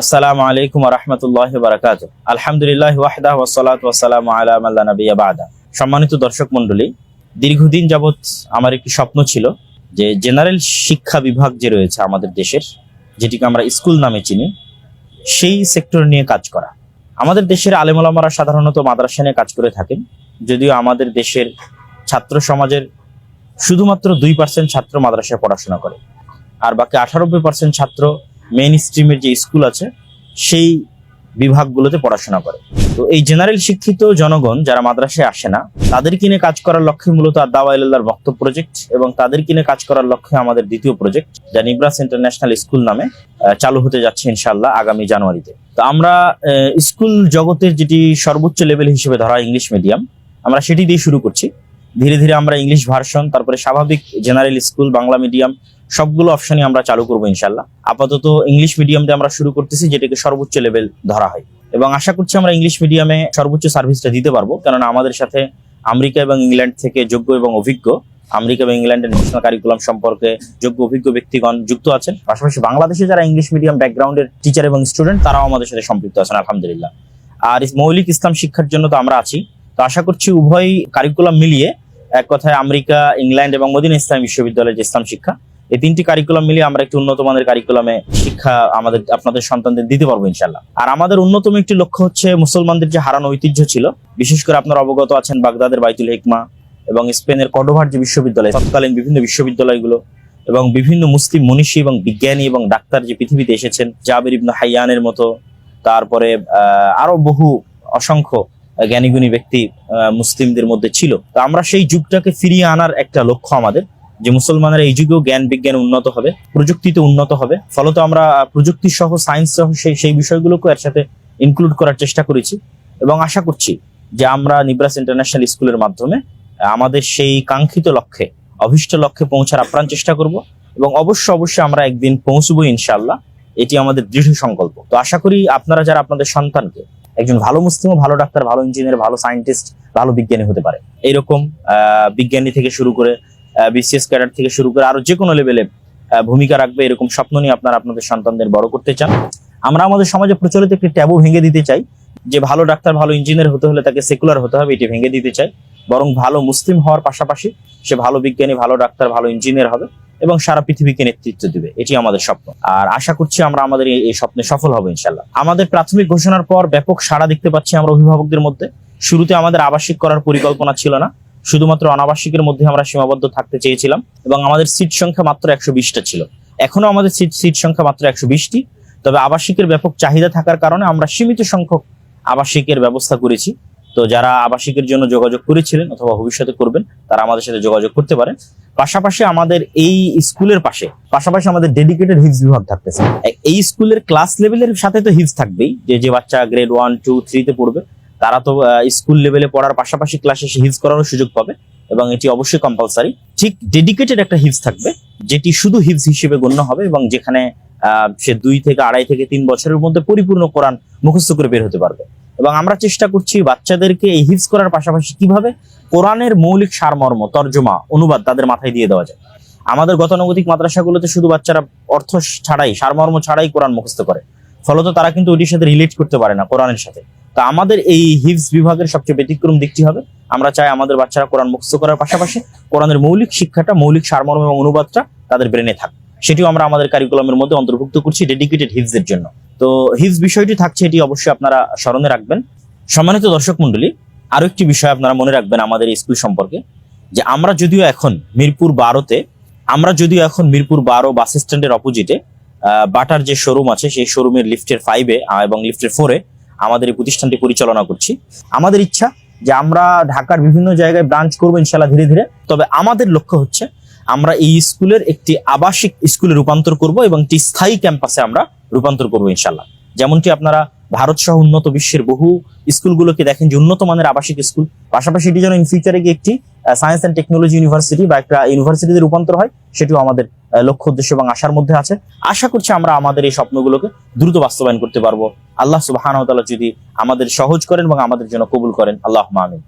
আসসালামু আলাইকুম রহমতুল্লাহ বারাকাত আলহামদুলিল্লাহ ওয়াহদা ওয়াসালাত ওয়াসালাম আলা আল্লাহ নবিয়া সম্মানিত দর্শক মণ্ডলী, দীর্ঘদিন যাবৎ আমার একটি স্বপ্ন ছিল যে জেনারেল শিক্ষা বিভাগ যে রয়েছে আমাদের দেশের, যেটিকে আমরা স্কুল নামে চিনি, সেই সেক্টর নিয়ে কাজ করা। আমাদের দেশের আলেমুলামারা সাধারণত মাদ্রাসা নিয়ে কাজ করে থাকেন, যদিও আমাদের দেশের ছাত্র সমাজের শুধুমাত্র দুই পার্সেন্ট ছাত্র মাদ্রাসায় পড়াশোনা করে। আর বাকি আঠানব্বই পার্সেন্ট ছাত্র মেইন স্ট্রিমের যে স্কুল আছে, সেই বিভাগগুলোতে পড়াশোনা করে। তো এই জেনারেল শিক্ষিত জনগণ যারা মাদ্রাসায় আসে না, তাদের কিনে কাজ করার লক্ষ্যে মূলত দাওয়াইল্লাহর বক্তব্য প্রজেক্ট এবং তাদের কিনে কাজ করার লক্ষ্যে আমাদের দ্বিতীয় প্রজেক্ট যা নিব্রাস ইন্টারন্যাশনাল স্কুল নামে চালু হতে যাচ্ছে ইনশাল্লাহ আগামী জানুয়ারিতে। তো আমরা স্কুল জগতের যেটি সর্বোচ্চ লেভেল হিসেবে ধরা ইংলিশ মিডিয়াম আমরা সেটি দিয়ে শুরু করছি। ধীরে ধীরে আমরা ইংলিশ ভার্সন তারপরে স্বাভাবিক জেনারেল স্কুল বাংলা মিডিয়াম সবগুলো অপশনই আমরা চালু করব ইনশাল্লাহ। আপাতত ইংলিশ মিডিয়ামটা আমরা শুরু করতেছি, যেটাকে সর্বোচ্চ লেভেল ধরা হয়। এবং আশা করছি আমরা ইংলিশ মিডিয়ামে সর্বোচ্চ সার্ভিসটা দিতে পারব, কেননা আমাদের সাথে আমেরিকা এবং ইংল্যান্ড থেকে যোগ্য এবং অভিজ্ঞ, আমেরিকা এবং ইংল্যান্ডের ন্যাশনাল কারিকুলাম সম্পর্কে যোগ্য অভিজ্ঞ ব্যক্তিগণ যুক্ত আছেন। পাশাপাশি বাংলাদেশে যারা ইংলিশ মিডিয়াম ব্যাকগ্রাউন্ডের টিচার এবং স্টুডেন্ট তারাও আমাদের সাথে সম্পৃক্ত আছেন, আলহামদুলিল্লাহ। আর মৌলিক ইসলাম শিক্ষার জন্য তো আমরা আছি। তো আশা করছি উভয় কারিকুলাম মিলিয়ে এক কথায় আমেরিকা, ইংল্যান্ড এবং মদিনা ইসলাম বিশ্ববিদ্যালয়ের যে ইসলাম শিক্ষা, এই তিনটি কারিকুলাম মিলিয়ে আমরা একটি উন্নত মানের কারিকুলামে শিক্ষা আমাদের, আপনাদের সন্তানদের দিতে পারব ইনশাল্লাহ আর আমাদের অন্যতম একটি লক্ষ্য হচ্ছে মুসলমানদের যে হারানো ঐতিহ্য ছিল, বিশেষ করে আপনারা অবগত আছেন বাগদাদের বাইতুল হিকমা এবং স্পেনের কডোভার যে বিশ্ববিদ্যালয়, তৎকালীন বিভিন্ন বিশ্ববিদ্যালয়গুলো এবং বিভিন্ন মুসলিম মনীষী এবং বিজ্ঞানী এবং ডাক্তার যে পৃথিবীতে এসেছেন, জাবির ইবনু হাইয়ানের মতো, তারপরে আরও বহু, অসংখ্য জ্ঞানীগুণী ব্যক্তি মুসলিমদের মধ্যে ছিল। তো আমরা সেই যুগটাকে ফিরিয়ে আনার একটা লক্ষ্য আমাদের, যে মুসলমানেরা এই যুগেও জ্ঞান বিজ্ঞান উন্নত হবে, প্রযুক্তিতে উন্নত হবে। ফলত আমরা প্রযুক্তি সহ সায়েন্স সহ সেই সেই বিষয়গুলোকে এর সাথে ইনক্লুড করার চেষ্টা করেছি। এবং আশা করছি যে আমরা নিব্রাস ইন্টারন্যাশনাল স্কুলের মাধ্যমে, আমাদের সেই কাঙ্ক্ষিত লক্ষ্যে, অভিষ্ট লক্ষ্যে পৌঁছার আপ্রাণ চেষ্টা করব। এবং অবশ্য অবশ্যই আমরা একদিন পৌঁছবো ইনশাল্লাহ এটি আমাদের দৃঢ় সংকল্প। তো আশা করি আপনারা যারা আপনাদের সন্তানকে একজন ভালো মুসলিম ও ভালো ডাক্তার, ভালো ইঞ্জিনিয়ার ভালো সায়েন্টিস্ট ভালো বিজ্ঞানী হতে পারে। এইরকম বিজ্ঞানী থেকে শুরু করে বিসিএস ক্যাডার থেকে শুরু করে আরও যে কোনো লেভেলে ভূমিকা রাখবে এরকম স্বপ্ন নিয়ে আপনারা আপনাদের সন্তানদের বড় করতে চান। আমরা আমাদের সমাজে প্রচলিত একটি ট্যাবু ভেঙে দিতে চাই, যে ভালো ডাক্তার, ভালো ইঞ্জিনিয়ার হতে হলে তাকে সেকুলার হতে হবে, এটি ভেঙে দিতে চাই। বরং ভালো মুসলিম হওয়ার পাশাপাশি সে ভালো বিজ্ঞানী, ভালো ডাক্তার, ভালো ইঞ্জিনিয়ার হবে। এবং সারা পৃথিবীকে নেতৃত্ব দিবে। এটি আমাদের স্বপ্ন। আর আশা করছি আমরা আমাদের এই- স্বপ্নে সফল হব ইনশাল্লাহ আমাদের প্রাথমিক ঘোষণার পর ব্যাপক সাড়া দেখতে পাচ্ছি আমরা অভিভাবকদের মধ্যে। শুরুতে আমাদের আবাসিক করার পরিকল্পনা ছিল না। শুধুমাত্র অনাবাসিকের মধ্যে আমরা সীমাবদ্ধ থাকতে চেয়েছিলাম এবং আমাদের সিট সংখ্যা মাত্র একশো বিশটা ছিল। এখনও আমাদের সিট সিট সংখ্যা মাত্র একশো বিশটি। তবে আবাসিকের ব্যাপক চাহিদা থাকার কারণে আমরা সীমিত সংখ্যক আবাসিকের ব্যবস্থা করেছি। তো যারা আবাসিকের জন্য যোগাযোগ করেছিলেন অথবা ভবিষ্যতে করবেন, তারা আমাদের সাথে যোগাযোগ করতে পারেন। পাশাপাশি আমাদের এই স্কুলের পাশে, পাশাপাশি আমাদের ডেডিকেটেড হিপস বিভাগ থাকতেছে। এই স্কুলের ক্লাস লেভেলের সাথে তো হিপস থাকবেই, যে যে বাচ্চা গ্রেড ওয়ান টু থ্রিতে পড়বে, তারা তো স্কুল লেভেলে পড়ার পাশাপাশি ক্লাসে সে হিপস করারও সুযোগ পাবে, এবং এটি অবশ্যই কম্পালসারি ঠিক ডেডিকেটেড একটা হিপস থাকবে, যেটি শুধু হিপস হিসেবে গণ্য হবে, এবং যেখানে সে দুই থেকে আড়াই থেকে তিন বছরের মধ্যে পরিপূর্ণ কোরআন মুখস্থ করে বের হতে পারবে। এবং আমরা চেষ্টা করছি বাচ্চাদেরকে এই হিপস করার পাশাপাশি কীভাবে কোরআনের মৌলিক সারমর্ম, তর্জমা, অনুবাদ তাদের মাথায় দিয়ে দেওয়া যায়। আমাদের গতানুগতিক মাদ্রাসাগুলোতে শুধু বাচ্চারা অর্থ ছাড়াই, সারমর্ম ছাড়াই কোরআন মুখস্থ করে। ফলত তারা কিন্তু ওটির সাথে রিলেট করতে পারে না কোরআনের সাথে। তো আমাদের এই হিপস বিভাগের সবচেয়ে ব্যতিক্রম দিকটি হবে, আমরা চাই আমাদের বাচ্চারা কোরআন মুখস্থ করার পাশাপাশি কোরআনের মৌলিক শিক্ষাটা, মৌলিক সারমর্ম এবং অনুবাদটা তাদের ব্রেনে থাক। সেটিও আমরা আমাদের কারিকুলামের মধ্যে অন্তর্ভুক্ত করছি ডেডিকেটেড হিপসের জন্য। তো হিপস বিষয়টি থাকছে, এটি অবশ্যই আপনারা স্মরণে রাখবেন। সম্মানিত দর্শক মন্ডলী আরও একটি বিষয় আপনারা মনে রাখবেন আমাদের স্কুল সম্পর্কে, যে আমরা যদিও এখন মিরপুর বারোতে, আমরা যদিও এখন মিরপুর বারো বাস স্ট্যান্ডের অপোজিটে বাটার যে শোরুম আছে, সেই শোরুমের লিফটের ফাইভে এবং লিফটের ফোরে আমাদের এই প্রতিষ্ঠানটি পরিচালনা করছি। আমাদের ইচ্ছা যে আমরা ঢাকার বিভিন্ন জায়গায় ব্রাঞ্চ করব ইনশাল্লাহ ধীরে ধীরে। তবে আমাদের লক্ষ্য হচ্ছে, আমরা এই স্কুলের একটি আবাসিক স্কুলে রূপান্তর করব এবং একটি স্থায়ী ক্যাম্পাসে আমরা রূপান্তর করব ইনশাল্লাহ যেমনটি আপনারা ভারত সহ উন্নত বিশ্বের বহু স্কুলগুলোকে দেখেন যে উন্নত মানের আবাসিক স্কুল, পাশাপাশি এটি যেন ইন ফিউচারে গিয়ে একটি সায়েন্স অ্যান্ড টেকনোলজি ইউনিভার্সিটি বা একটা ইউনিভার্সিটিতে রূপান্তর হয়, সেটিও আমাদের লক্ষ্য, উদ্দেশ্য এবং আশার মধ্যে আছে। আশা করছি আমরা আমাদের এই স্বপ্নগুলোকে দ্রুত বাস্তবায়ন করতে পারব। আল্লাহ সুবাহ যদি আমাদের সহজ করেন এবং আমাদের জন্য কবুল করেন। আল্লাহ আমিন।